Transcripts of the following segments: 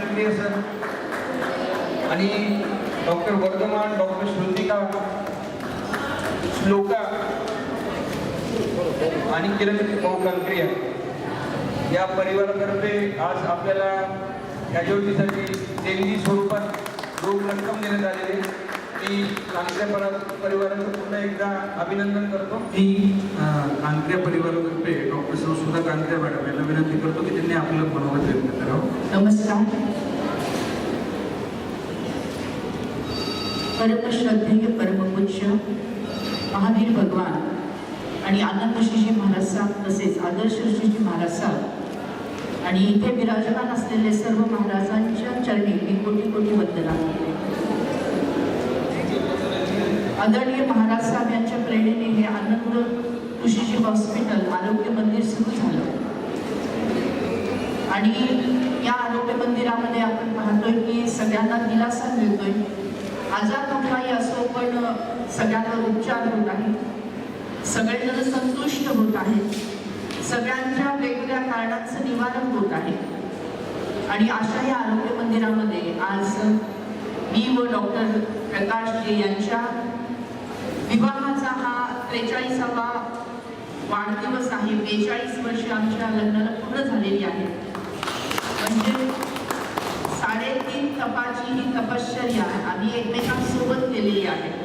सक्रिय सर आणि doctor Vardhaman doctor Shrutika Shloka आणि किरण भाऊ या परिवारातर्फे आज आपल्याला कॅज्युअलिटीसाठी देणगी स्वरूपात रोख रक्कम देण्यात आलेली. मी कांकऱ्या परा- परिवाराचं पुन्हा एकदा अभिनंदन करतो. मी कांकऱ्या परिवारातर्फे डॉक्टर सुधा कांकऱ्या मॅडम यांना विनंती करतो की त्यांनी आपलं मनोगत व्यक्त करावं. नमस्कार. परमश्रद्धेय परमपूज्य महावीर भगवान आणि आनंद श्रीजी महाराज साहेब तसेच आदर्श श्रीजी महाराज साहेब आणि इथे विराजमान असलेले सर्व महाराजांच्या चरणी मी कोटी कोटी वंदना करते. आदरणीय महाराज साहेब यांच्या प्रेरणेने हे आनंद ऋषीजी हॉस्पिटल आरोग्य मंदिर सुरू झालं. आणि या आरोग्य मंदिरामध्ये आपण पाहतोय की सगळ्यांना दिलासा मिळतोय. आजार कुठलाही असो पण सगळ्यांवर उपचार होत आहे सगळेजण संतुष्ट होत आहेत. सगळ्यांच्या वेगवेगळ्या कारणांचं निवारण होत आहे. आणि अशा या आरोग्य मंदिरामध्ये आज मी व डॉक्टर प्रकाशजी यांच्या विवाहाचा हा त्रेचाळीसावा वाढदिवस आहे. बेचाळीस वर्ष आमच्या लग्नाला पूर्ण झालेली आहेत म्हणजे साडेतीन तपाची ही तपश्चर्या आम्ही एकमेकांसोबत केलेली आहे.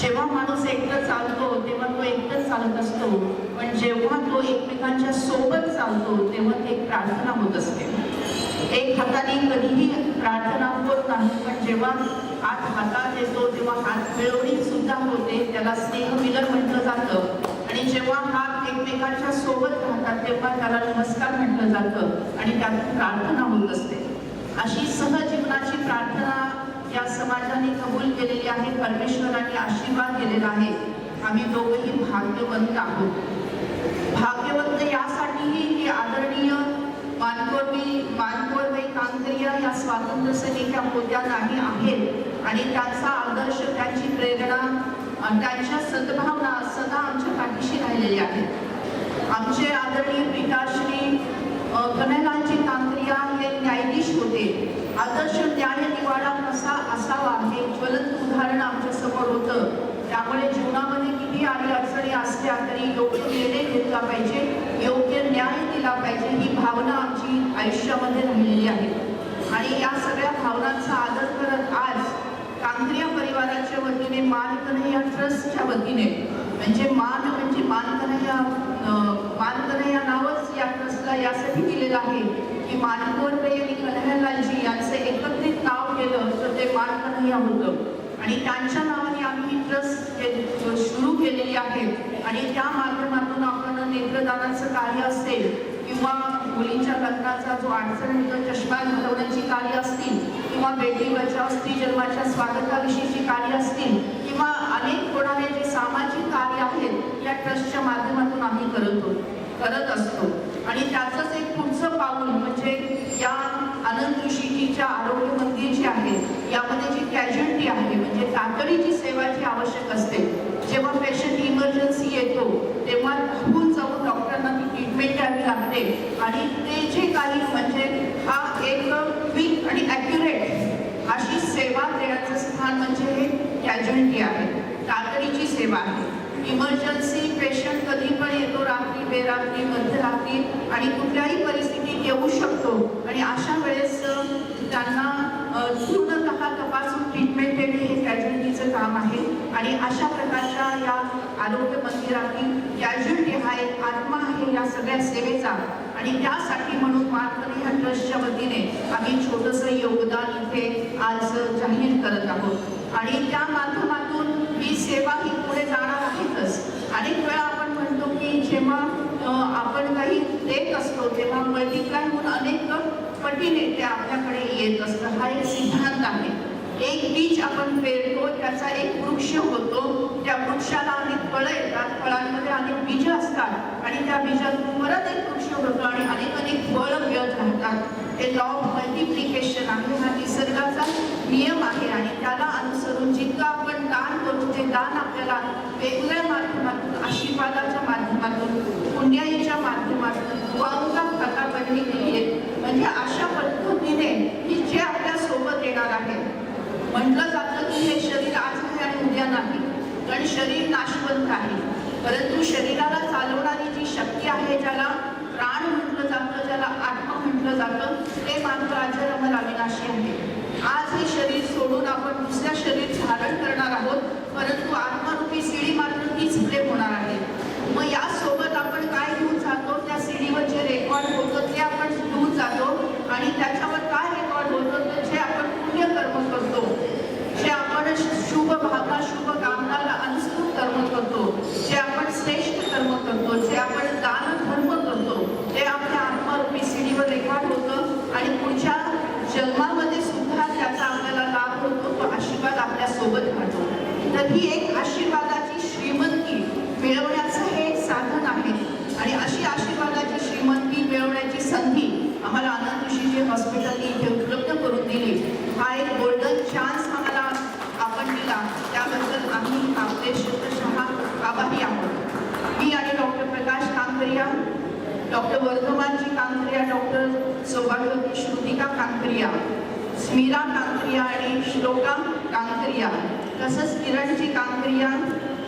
जेव्हा माणूस एकटं चालतो तेव्हा तो एकटंच चालत असतो. पण जेव्हा तो एकमेकांच्या सोबत चालतो तेव्हा ते एक प्रार्थना होत असते. एक हाताने कधीही प्रार्थना होत नाही पण जेव्हा हात हातात येतो तेव्हा हात मिळवणी सुद्धा होते त्याला स्नेहमिलन म्हटलं जातं. आणि जेव्हा हात एकमेकांच्या सोबत राहतात तेव्हा त्याला नमस्कार म्हटलं जातं आणि त्यातून प्रार्थना होत असते. अशी सहजीवनाची प्रार्थना या समाजाने कबूल केलेली आहे परमेश्वराने आशीर्वाद केलेला आहे. आम्ही दोघंही भाग्यवंत आहोत भाग्यवंत यासाठीही की आदरणीय मानकोरवी मानकोरबाई कांकरिया या स्वातंत्र्य सैनिका होत्या नाही आहेत. आणि त्यांचा आदर्श त्यांची प्रेरणा त्यांच्या सद्भावना सदा आमच्या पाठीशी राहिलेल्या आहेत. आमचे आदरणीय पिताश्री अं, कन्हैलालजी कांकरिया हे न्यायाधीश होते. आदर्श न्याय निवाडा कसा असावा हे ज्वलंत उदाहरण आमच्यासमोर होतं. त्यामुळे जीवनामध्ये किती आणि अडचणी असल्या तरी योग्य निर्णय घेतला पाहिजे योग्य न्याय दिला पाहिजे ही भावना आयुष्यामध्ये राहिलेली आहे. आणि या सगळ्या भावनांचा आदर करत आज कांक्रिया परिवाराच्या वतीने मान ट्रस्टच्या वतीने म्हणजे मान म्हणजे मान कन्हैया नावच या ट्रस्टला यासाठी दिलेलं आहे की मानकोरबाई आणि कन्हैयालालजी यांचं एकत्रित नाव केलं तर ते मान होतं. आणि त्यांच्या नावाने आम्ही ही ट्रस्ट सुरू केलेली आहे. आणि त्या माध्यमातून आपण नेत्रदानाचं कार्य असेल किंवा मुलींच्या लग्नाचा जो अडचण येतो चष्मा घालवण्याची कार्य असतील किंवा बेटी बचाव स्त्री जन्माच्या स्वागताविषयीची कार्य असतील किंवा अनेक होणारे जे सामाजिक कार्य आहेत या ट्रस्टच्या माध्यमातून आम्ही करतो करत असतो. आणि त्याचंच एक पुढचं पाऊल म्हणजे या आनंद ऋषीजीच्या आरोग्य मंदिर जे आहे यामध्ये जी कॅज्युअलिटी आहे म्हणजे तातडीची सेवा जी आवश्यक असते जेव्हा पेशंट इमर्जन्सी येतो तेव्हा धावून जाऊन डॉक्टरांना ती ट्रीटमेंट द्यावी लागते. आणि ते जे काही म्हणजे हा एक क्विक आणि ॲक्युरेट अशी सेवा देण्याचं स्थान म्हणजे हे कॅज्युअलिटी आहे. तातडीची सेवा आहे. इमर्जन्सी पेशंट कधी पण येतो रात्री बेरात्री मध्यरात्री आणि कुठल्याही परिस्थितीत येऊ शकतो. आणि अशा वेळेस त्यांना पूर्णतः तपासून ट्रीटमेंट देणे हे कॅज्युअलिटीचं काम आहे. आणि अशा प्रकारच्या या आरोग्य मंदिरातील कॅज्युअलिटी हा एक आत्मा आहे या सगळ्या सेवेचा आणि त्यासाठी म्हणून मार्करी ह्या ट्रस्टच्या वतीने आम्ही छोटंसं योगदान इथे आज जाहीर करत आहोत. आणि त्या माध्यमातून ही सेवा ही पुढे जाणार आहेतच. अनेक वेळा आपण म्हणतो की जेव्हा आपण काही देत असतो तेव्हा मल्टिप्लाय होऊन अनेक पटीने ते आपल्याकडे येत असतं हा एक सिद्धांत आहे. एक बीज आपण पेरतो त्याचा एक वृक्ष होतो त्या वृक्षाला अनेक फळं येतात फळांमध्ये अनेक बीज असतात आणि त्या बीजातून परत एक वृक्ष होतो आणि अनेक अनेक फळं मिळत राहतात. हे लॉ ऑफ मल्टिप्लिकेशन आहे. हा निसर्गाचा नियम आहे आणि त्याला अनुसरून जितकं आपण दान करू ते दान आपल्याला वेगवेगळ्या माध्यमातून आशीर्वादाच्या माध्यमातून पुण्याईच्या माध्यमातून खाता बनली गेली आहे म्हणजे अशा पद्धतीने की जे आपल्यासोबत येणार आहे म्हटलं जातं की हे शरीर आज आहे आणि उद्या नाही कारण शरीर नाशवंत आहे परंतु शरीराला चालवणं शक्ती आहे ज्याला प्राण म्हटलं जातं ज्याला आत्मा म्हटलं जातं ते मात्र अजर अमर अविनाशी आहे आज हे शरीर सोडून आपण दुसऱ्या शरीर धारण करणार आहोत परंतु आत्मारूपी सीडी मात्र तीच प्रेम होणार आहे मग यासोबत आपण काय घेऊन जातो त्या सीडीवर जे रेकॉर्ड होतं ते आपण घेऊन जातो आणि त्याच्यावर काय रेकॉर्ड होतं तर जे आपण पुण्यकर्म करतो जे आपण शुभ भावना शुभ कामनाला अनुसरून कर्म करतो जे आपण श्रेष्ठ कर्म करतो जे आपण दान धर्म करतो ते आपल्या आत्मारूपी सीडीवर रेकॉर्ड होतं आणि पुढच्या जन्मामध्ये सुद्धा त्याचा आपल्याला लाभ होतो तो आशीर्वाद आपल्यासोबत राहतो तर ही एक आशीर्वादाची श्रीमंती मिळवण्याचं हे साधन आहे आणि अशी आशीर्वादाची श्रीमंती मिळवण्याची संधी आम्हाला आनंद ऋषीजी हॉस्पिटलने इथे उपलब्ध करून दिली हा एक गोल्डन चान्स आम्हाला आपण दिला त्याबद्दल आम्ही आपले शतशः आभारी आहोत मी आणि doctor Prakash Kankaria doctor Vardhamanji Kankaria doctor सौभाग्यवती श्रुतिका कांकरिया. स्मिरा कांकरिया आणि श्लोका कांकरिया. तसंच किरणजी कांकरिया?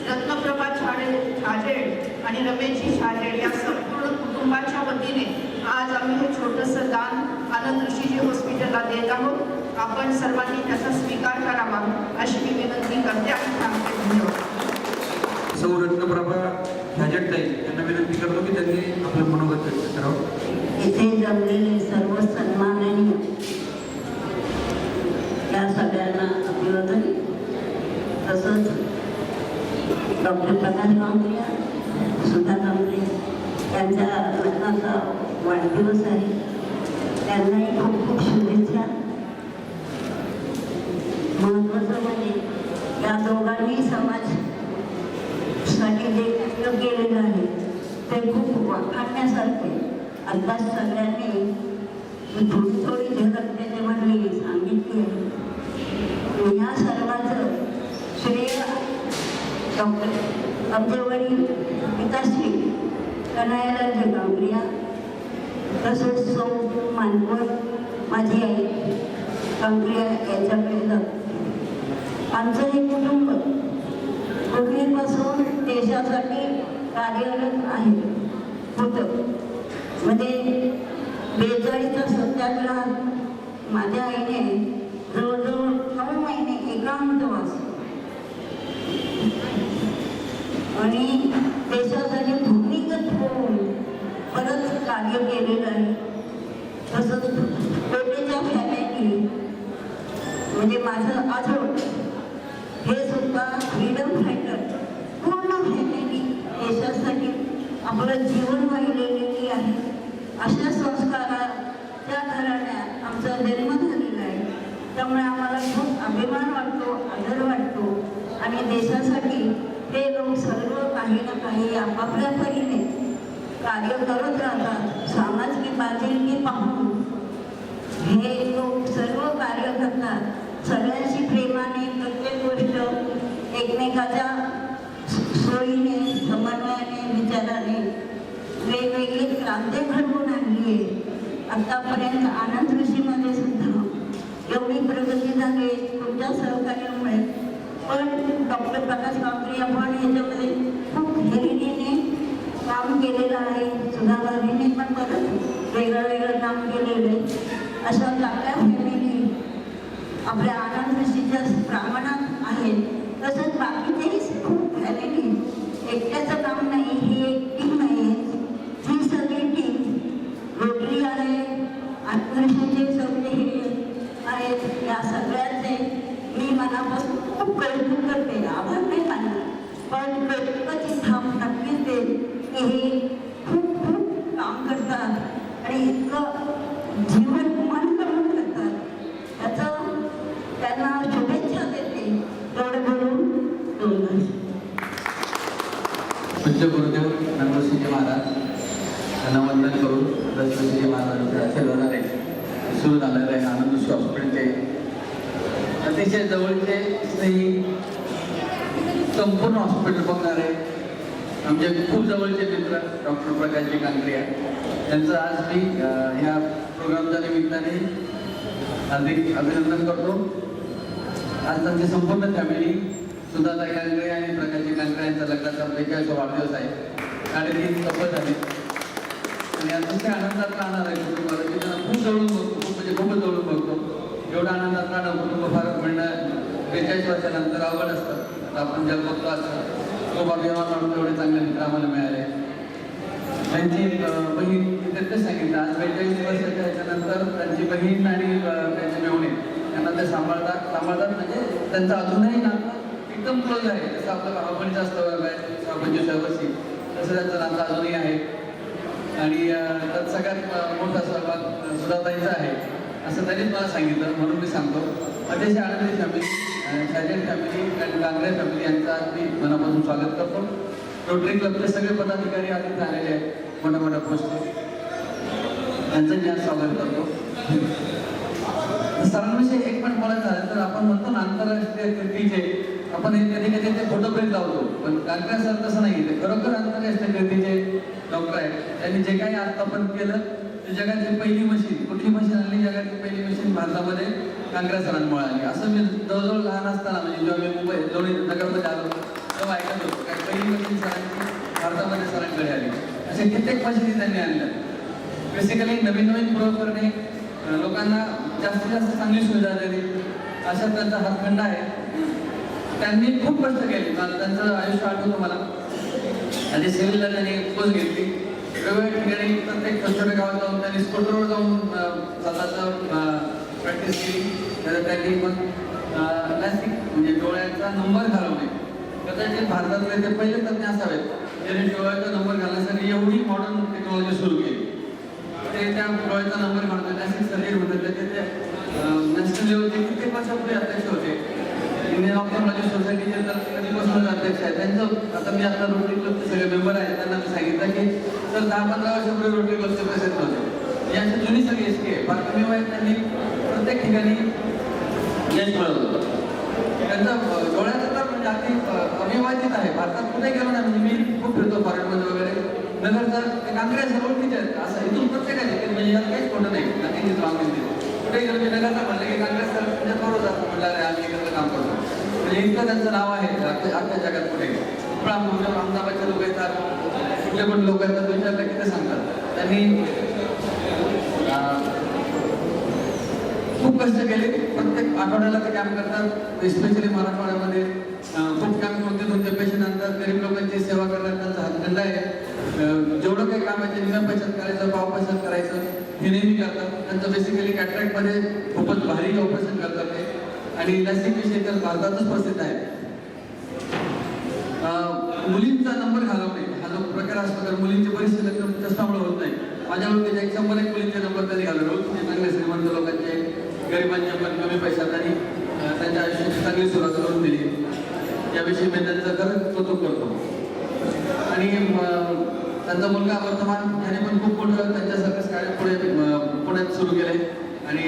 रत्नप्रभा छाडे छाजेड आणि रमेशजी छाजेड या संपूर्ण कुटुंबाच्या वतीने आज आम्ही हे छोटंसं दान आनंद ऋषीजी हॉस्पिटलला देत आहोत. आपण सर्वांनी त्याचा स्वीकार करावा अशी मी विनंती करते आणि सांगते धन्यवाद. सौ रत्नप्रभा ह्याजटाई यांना विनंती करतो की त्यांनी आपलं मनोगत व्यक्त करावं. इथे जमलेले सर्व सन्माननीय त्या सगळ्यांना अभिवादन तसंच डॉक्टर प्रकाश कांबरिया सुधा कांबरे त्यांच्या लग्नाचा वाढदिवस आहे. त्यांनाही खूप खूप शुभेच्छा. महत्त्वाचं म्हणजे या दोघांनी समाजसाठी जे कार्य केलेलं आहे ते खूप वाखाणण्यासारखे आता सगळ्यांनी थोडी थोडी झलक त्याच्यामध्ये सांगितली आहे. डॉक्टर आमचे वडील पिताश्री कन्हैयालाल गांभरिया तसंच सौ मानवड माझी आई कांबरिया याच्याकडे जात आमचं हे कुटुंब पूर्वीपासून देशासाठी कार्यरत आहे. होतं. म्हणजे बेचाळीसचा सत्याग्रह माझ्या आईने जवळजवळ नऊ महिने एकांतवास आणि देशासाठी भूमिगत होऊन परत कार्य केलेलं आहे तसंच पेटेच्या फॅमिली म्हणजे माझं आजोळ हे सुद्धा फ्रीडम फायटर पूर्ण फॅमिली देशासाठी आपलं जीवन वाहिलेली आहे. अशा संस्कारात त्या घराण्यात आमचा जन्म झालेला आहे. त्यामुळे आम्हाला खूप अभिमान वाटतो आदर वाटतो. आणि देशासाठी हे लोक सर्व काही ना काही आपापल्या परीने कार्य करत राहतात. सामाजिक बांधिलकी पाहून. हे लोक सर्व कार्य करतात. सगळ्यांशी प्रेमाने प्रत्येक गोष्ट एकमेकाच्या सोयीने समन्वयाने विचाराने वेगवेगळी क्रांती घडवून आणली आहे. आतापर्यंत आनंद ऋषीमध्ये सुद्धा एवढी प्रगती झाली तुमच्या सहकार्यामुळे पण डॉक्टर प्रकाश कांबरे आपण याच्यामध्ये खूप हेरिटीने काम केलेलं आहे. सुधाभावीने पण परत वेगळं वेगळं काम केलेलं आहे. अशा चांगल्या फॅमिली आपल्या आनंद ऋषीच्या प्रमाणात आहेत. तसंच बाकीचेही खूप फॅमिली एकट्याचं काम नाही ही एक टीम आहे. ही सगळी टीम रोटरी आहे आत्मऋषीचे सगळे हे आहेत. या सगळ्यांचे मी मनापासून खूप करते आभार नाही मानणार पण कौतुकाची थांब नक्कीच देईल. की हे खूप खूप काम करतात. आणि इतकं जीवन मन करून करतात त्याचं त्यांना शुभेच्छा देते तेवढं बोलून दोन वर्ष पूज्य गुरुदेव नंदोशीजी महाराज यांना वंदन करून दशरथजी महाराजांचे आशीर्वादाने सुरू झालेलं आहे आनंद हॉस्पिटलचे अतिशय जवळचे स्नेही संपूर्ण हॉस्पिटल बघणार आहे आमचे खूप जवळचे मित्र डॉक्टर प्रकाशजी कांकरिया त्यांचं आज मी ह्या प्रोग्रामच्या निमित्ताने हार्दिक अभिनंदन करतो. आज त्यांची संपूर्ण फॅमिली सुधाता कांकरे आणि प्रकाशजी कांकरे यांचा लग्नाचा बेचाळीस वाढदिवस आहे. साडेतीन शपथ झाले. आणि अतिशय आनंदात राहणार आहे कुटुंबाला. त्यांना खूप जवळून बघतो खूप म्हणजे खूपच जवळून बघतो. एवढा आनंदात राहणं कुटुंब फार म्हणणं बेचाळीस वर्षानंतर आवड असतं. आपण ज्या बघतो असं खूप अभिमान वाटतो एवढे चांगले मित्र आम्हाला मिळाले. त्यांची बहीण त्यांनी सांगितलं आज बेचाळीस वर्षाच्या ह्याच्यानंतर त्यांची बहीण आणि त्यांचे मेवणे त्यांना ते सांभाळतात सांभाळतात म्हणजे त्यांचं अजूनही नातं एकदम क्लोज आहे. जसं आपलं भावापणीचं असतं वर्ग वीस वर्षी तसं त्यांचं नातं अजूनही आहे. आणि त्यात सगळ्यात मोठा सहभाग सुद्धा सुधाताईंचा आहे. असं त्यांनीच मला सांगितलं म्हणून मी सांगतो. अतिशय आनंदी फॅमिली शालेय फॅमिली आणि कांग्रेस फॅमिली यांचं मी मनापासून स्वागत करतो. रोटरी क्लबचे सगळे पदाधिकारी आधी आलेले आहेत. मोठ्या मोठ्या पोस्टवर त्यांचं मी आज स्वागत करतो. सरांविषयी एक पण बोलायचं झालं तर आपण म्हणतो ना आंतरराष्ट्रीय कीर्तीचे आपण कधी कधी ते फोटो प्रिंट लावतो. पण कांग्रेस सर तसं नाही ते खरोखर आंतरराष्ट्रीय कीर्तीचे डॉक्टर आहेत. त्यांनी जे काही आतापर्यंत केलं जगातली पहिली मशीन कुठली मशीन आणली? जगातली पहिली मशीन भारतामध्ये कांकरा सरांमुळे आली असं मी जवळजवळ लहान असताना म्हणजे जेव्हा मी मुंबई जोडी नगरमध्ये आलो तेव्हा ऐकत होतो काय पहिली मशीन सरांची भारतामध्ये सरांकडे आली असे कित्येक मशीनी त्यांनी आणल्या बेसिकली नवीन नवीन प्रयोग करणे लोकांना जास्तीत जास्त चांगली सुविधा देणे अशा त्यांचा हातखंड आहे. त्यांनी खूप कष्ट केले. मला त्यांचं आयुष्य आठवतं मला. आधी सिव्हिलला त्यांनी पोस्ट घेतली. वेगवेगळ्या ठिकाणी प्रत्येक छोट्या गावात जाऊन त्यांनी स्कूटरवर जाऊन स्वतःचं प्रॅक्टिस केली. त्याचं त्यांनी मग प्लॅस्टिक म्हणजे डोळ्याचा नंबर घालवणे. कदाचित भारतातले ते पहिले तज्ञ असावेत ज्यांनी डोळ्याचा नंबर घालण्यासाठी एवढी मॉडर्न टेक्नॉलॉजी सुरू केली. ते त्या डोळ्याचा नंबर म्हणतो त्याचे सर्जरी म्हणतात त्याचे ते नॅशनल लेवलचे कित्येक वर्षापूर्वी अध्यक्ष होते इंडियन ऑप्थॉलॉजी सोसायटीचे तर कधीपासून अध्यक्ष आहे त्यांचं आता मी आता रोटरी क्लबचे सगळे मेंबर आहेत. त्यांना मी सांगितलं की सर दहा पंधरा वर्षापूर्वी रोटरी क्लबचे प्रेसिडेंट होते ही जुनी सगळी एस के फार कमी वयात त्यांनी प्रत्येक ठिकाणी यश मिळवलं त्यांचा डोळ्याचं तर म्हणजे अगदी अं, आहे. भारतात कुठे गेलो ना म्हणजे मी खूप फिरतो फॉरेनमध्ये वगैरे. नगरचा ते कांग्रेस ओळखीचे आहेत. असं इथून प्रत्येकाचे म्हणजे यात काहीच खोटं नाही. नक्की रांगेत कुठे गेलो मी नगरचा म्हणलं की काँग्रेस सर म्हणजे बरोबर जातं म्हटलं आम्ही एकत्र काम करतो. म्हणजे नेमकं त्यांचं नाव आहे आख्या जगात कुठे पण आमच्या अहमदाबादचे लोक येतात. कुठले पण लोक येतात विचारलं की ते सांगतात. त्यांनी खूप कष्ट केले. प्रत्येक आठवड्याला ते काम करतात. स्पेशली मराठवाड्यामध्ये खूप काम कोणते कोणते पेशंट आणतात. गरीब लोकांची सेवा करण्यात त्यांचा हातखंड आहे. जेवढं काही काम आहे ते पैशात बचत करायचं भाव बचत करायचं. हे नेहमी करतात. त्यांचं बेसिकली कॅट्रॅक्टमध्ये खूपच भारी ऑपरेशन करतात ते. आणि लसिक विषय तर भारतातच प्रसिद्ध आहे. मुलींचा नंबर घालवणे हा जो प्रकार असतो तर मुलींचे बरेचसे लग्न कष्टामुळे होत नाही. माझ्या ओळखीचे एक शंभर एक मुलींचे नंबर त्यांनी घालवले ओळखीचे चांगले श्रीमंत लोकांचे गरिबांचे पण कमी पैशात आणि त्यांच्या आयुष्याची चांगली सुरुवात करून दिली. याविषयी मी त्यांचं खरंच कौतुक करतो. आणि त्यांचा मुलगा वर्तमान त्याने पण खूप मोठं त्यांच्यासारखंच कार्य पुढे पुण्यात सुरू केले आणि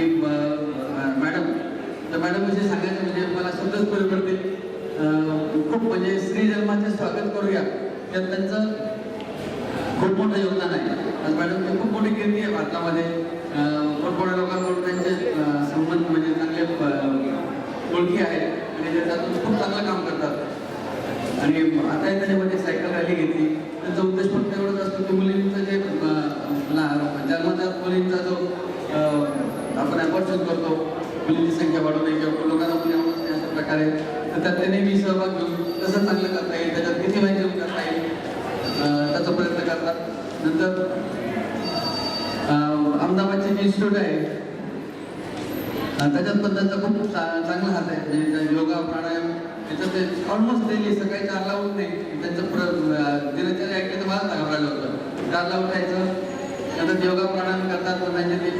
तर मॅडम विषयी सांगायचं म्हणजे मला शब्दच बरे पडते. खूप म्हणजे स्त्री जन्माचे स्वागत करूया. तर त्यांचं खूप मोठं योगदान आहे. आज मॅडमची खूप मोठी कीर्ती आहे भारतामध्ये. अं, मोठमोठ्या लोकांकडून त्यांचे संबंध म्हणजे चांगले ओळखी आहेत. आणि त्याच्यातून त्यातून खूप चांगलं काम करतात. आणि आता त्याच्यामध्ये सायकल रॅली घेतली. त्यांचा उद्देश फक्त एवढंच असतो की मुलींचं जे अं, जन्मजात मुलींचा जो अं, आपण अबॉर्शन करतो मुलींची संख्या वाढवणे किंवा लोकांना मुली आवडत नाही अशा प्रकारे तर त्यात त्यांनी मी सहभाग घेऊन कसं चांगलं करता येईल त्याच्यात किती माहिती देऊन करता येईल. त्याचा प्रयत्न करतात. नंतर अं, अहमदाबादचे जे इन्स्टिट्यूट आहे त्याच्यात पण त्यांचा खूप चांगला हात आहे. म्हणजे योगा प्राणायाम त्याच्यात ते ऑलमोस्ट डेली सकाळी चारला उठणे त्यांचं प्र दिनचर्या ऐकलं तर मला घाबरायला होतं. चारला उठायचं नंतर योगा प्राणायाम करतात पण त्यांचे ते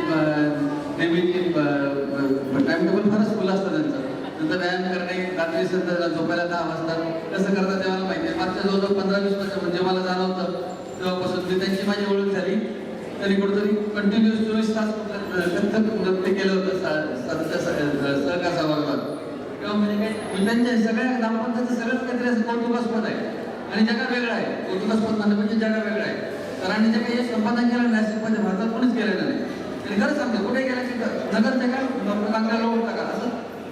नेहमीची टाइम टेबल फारच फुल असतं त्यांचं. त्यांचा व्यायाम करणे रात्री सध्या झोपायला दहा वाजता कसं करतात ते मला माहिती मागच्या जवळजवळ पंधरा वीस वर्ष म्हणजे मला जाणवतं तेव्हापासून ते त्यांची माझी ओळख झाली. तरी कुठेतरी कंटिन्युअस चोवीस तास कथक नृत्य केलं होतं सहकार सभागृहात. किंवा म्हणजे काय म्हणजे त्यांच्या सगळ्या ग्रामपंचायतचं सगळंच काहीतरी असं कौतुकास्पद आहे. आणि जगा वेगळा आहे. कौतुकास्पद म्हणणं म्हणजे जगा वेगळा आहे. सरांनी जे काही संपादन केलं नॅशनलमध्ये भारतात कोणीच केलेलं नाही. आणि खरंच सांगतो कुठे गेलं की नगरच्या काय? डॉक्टर कांगऱ्याला ओळखता का? असं?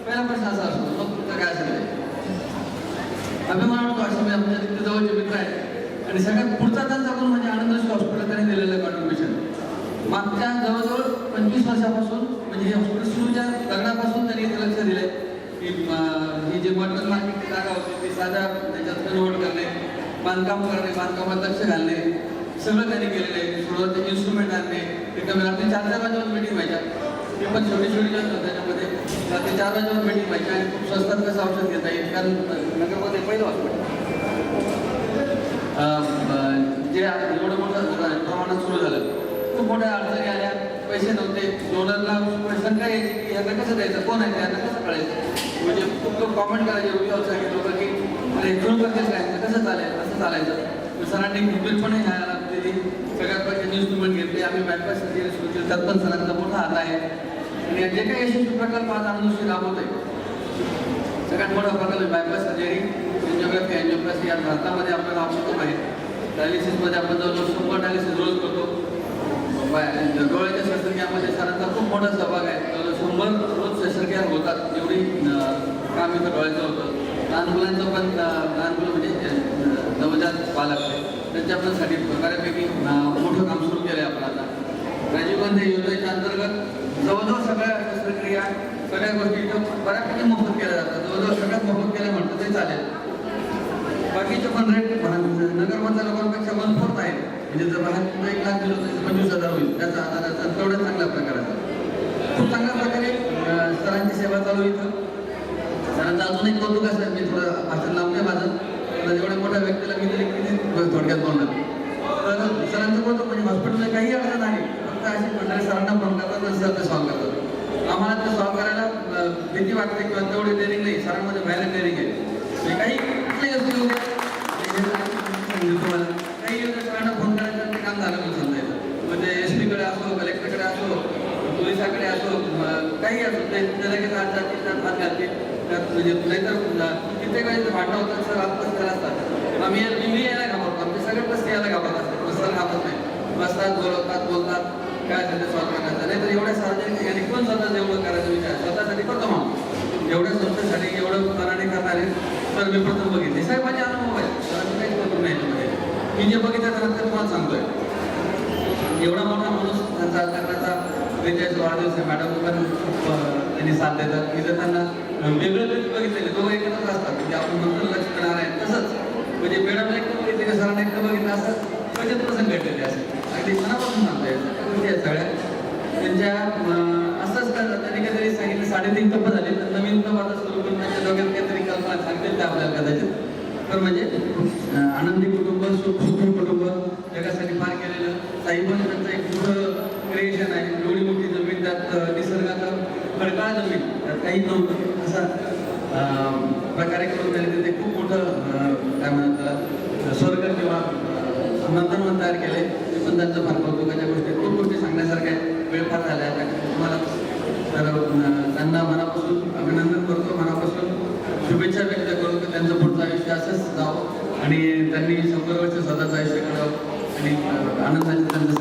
पहिला प्रश्न असा असतो मग काय असेल? अभिमान वाटतो असं मी आमच्या तिथे जवळचे मित्र आहेत आणि सगळ्यात पुढचा त्यांचा गुण म्हणजे आनंद हॉस्पिटल त्यांनी दिलेलं कॉन्ट्रीब्युशन मागच्या जवळजवळ पंचवीस वर्षापासून म्हणजे हे हॉस्पिटल सुरूच्या दगडापासून त्यांनी इथे लक्ष दिलंय. की ही जी मटन मार्केटची जागा होती ती साध्या त्याच्यात निवड करणे बांधकाम करणे बांधकामात लक्ष घालणे सगळं त्यांनी केलेलं आहे. सुरुवातीचे इन्स्ट्रुमेंट आणणे ते रात्री चार चार वाजेवर मीटिंग व्हायच्या. ते पण छोटी छोटी जास्त त्याच्यामध्ये रात्री चार वाजेवर मीटिंग व्हायची आणि खूप स्वस्तात कसं औषध घेता येईल? कारण नगरमध्ये पहिलं हॉस्पिटल जे एवढं मोठं प्रमाणात सुरू झालं. खूप मोठ्या अडचणी आल्या. पैसे नव्हते. डोनरला शंका यायची की यांना कसं द्यायचं? कोण आहे यांना कसं कळायचं? म्हणजे खूप लोक कॉमेंट करायचे व्हिडिओ सांगितलं होतं की अरे सुरू कसं काय कसं चालेल? कसं चालायचं. सरांनी खंबीरपणे ह्याला दिली सगळ्या प्रकारचे न्यूजमेंट घेतले. आम्ही बॅकपास सर्जरी सुरू केली त्यात पण सरांचा मोठा हात आहे. आणि जे काही यशस्वी प्रकल्प आज अनुष्ठी राबवत आहे सगळ्यात मोठा प्रकल्प बायपास सर्जरी एन्जिओग्राफी एन्जिओप्लास्टी या भारतामध्ये आपल्याला आवश्यक आहे. डायलिसिसमध्ये आपण जवळजवळ शंभर डायलिसिस रोज करतो. बाय- डोळ्याच्या शस्त्रक्रियामध्ये सरांचा खूप मोठा सहभाग आहे. जवळजवळ शंभर रोज शस्त्रक्रिया होतात. जेवढी काम इथं डोळ्याचं होतं. लहान मुलांचं पण लहान मुलं म्हणजे अं, नवजात बालक त्यांच्या साठी बऱ्यापैकी मोठं काम सुरू केलं आहे आपण आता. राजीव गांधी योजनेच्या अंतर्गत जवळजवळ सगळ्या शस्त्रक्रिया सगळ्या गोष्टी बऱ्यापैकी मोफत केल्या जातात. जवळजवळ सगळ्यात मोफत केल्या म्हणतो ते चालेल. बाकीचे पण रेट म्हणजे नगरमधल्या लोकांपेक्षा वन फोर्थ आहे म्हणजे जर मला एक लाख दिलं तर पंचवीस हजार होईल. त्याचा आता तेवढ्या चांगल्या प्रकाराचा. खूप चांगल्या प्रकारे सरांची सेवा चालू इथं. सरांचं अजून एक कौतुक असेल मी थोडं भाषण लावते माझं. पण मोठ्या व्यक्तीला किती किती थोडक्यात बोलणार तर सरांचं बोलतो म्हणजे हॉस्पिटलला काही अडचण आहे फक्त अशी मंडळी सरांना फोन करतात आणि सर ते सॉल्व्ह करतात. आम्हाला ते सॉल्व्ह करायला भीती वाटते किंवा तेवढी ट्रेनिंग नाही. सरांमध्ये बाहेर ट्रेनिंग आहे. म्हणजे काही कुठल्याही असू देऊ द्या. तुम्हाला काही सरांना फोन करायचं ते काम झालं म्हणून समजायचं. म्हणजे एस पीकडे असो कलेक्टरकडे असो पोलिसाकडे असो काही असो ते लगेच हात जातील हात घालतील. म्हणजे नाहीतर कित्येक वेळेस भांडणं होतात सर आत्महत्या असतात आम्ही मी यायला घाबरतो आमचे सगळे प्रश्न यायला घाबरत असतात पण घाबरत नाही. बसतात बोलवतात बोलतात काय असेल ते सॉल्व्ह करायचं. नाहीतर एवढ्या सार्वजनिक ठिकाणी कोण स्वतः एवढं करायचा विचार? स्वतःसाठी करतो मग. एवढ्या संस्थेसाठी एवढं कराने करणारे तर मी प्रथम बघितले. साहेब माझे अनुभव आहे सरांचं काहीच करून नाही मी जे बघितलं त्यानंतर तुम्हाला सांगतोय? एवढा मोठा माणूस त्यांचा करण्याचा बेचाळीस वाढदिवस आहे. मॅडम पण त्यांनी साथ देतात. मी तर त्यांना अं, वेगळं बघितलेले दोघं एकत्रच असतात. म्हणजे आपण नंतर लक्ष देणार आहे. तसंच म्हणजे मॅडमला एकटं बघितले सरांना एकटं बघितलं असं बचत प्रसंग घडलेले असं अगदी मनापासून म्हणता सगळ्या गोष्टी आहेत सगळ्या. त्यांच्या असंच करतात. त्यांनी काहीतरी सांगितलं साडेतीन कप झाले तर नवीन कप सुरू करून त्यांच्या डोक्यात काहीतरी कल्पना सांगतील त्या आपल्याला कदाचित. तर म्हणजे आनंदी कुटुंब सुखी कुटुंब जगासाठी फार केलेलं. साई पण त्यांचं एक मोठं क्रिएशन आहे. एवढी मोठी जमीन त्यात निसर्गाचा खडकाळ जमीन. त्यात काही नव्हतं. असा प्रकारे करून त्यांनी ते खूप मोठं काय म्हणतात स्वर्ग किंवा नंदनवन तयार केले. पण त्यांचं फार कौतुकाच्या गोष्टी खूप गोष्टी सांगण्यासारख्या वेळ फार झाल्या तुम्हाला तर त्यांना मनापासून अभिनंदन करतो. मनापासून शुभेच्छा व्यक्त करतो की त्यांचं पुढचं आयुष्य असंच जावं. आणि त्यांनी शंभर वर्ष स्वतःचं आयुष्य करावं आणि अं, आनंदाचे त्यांचं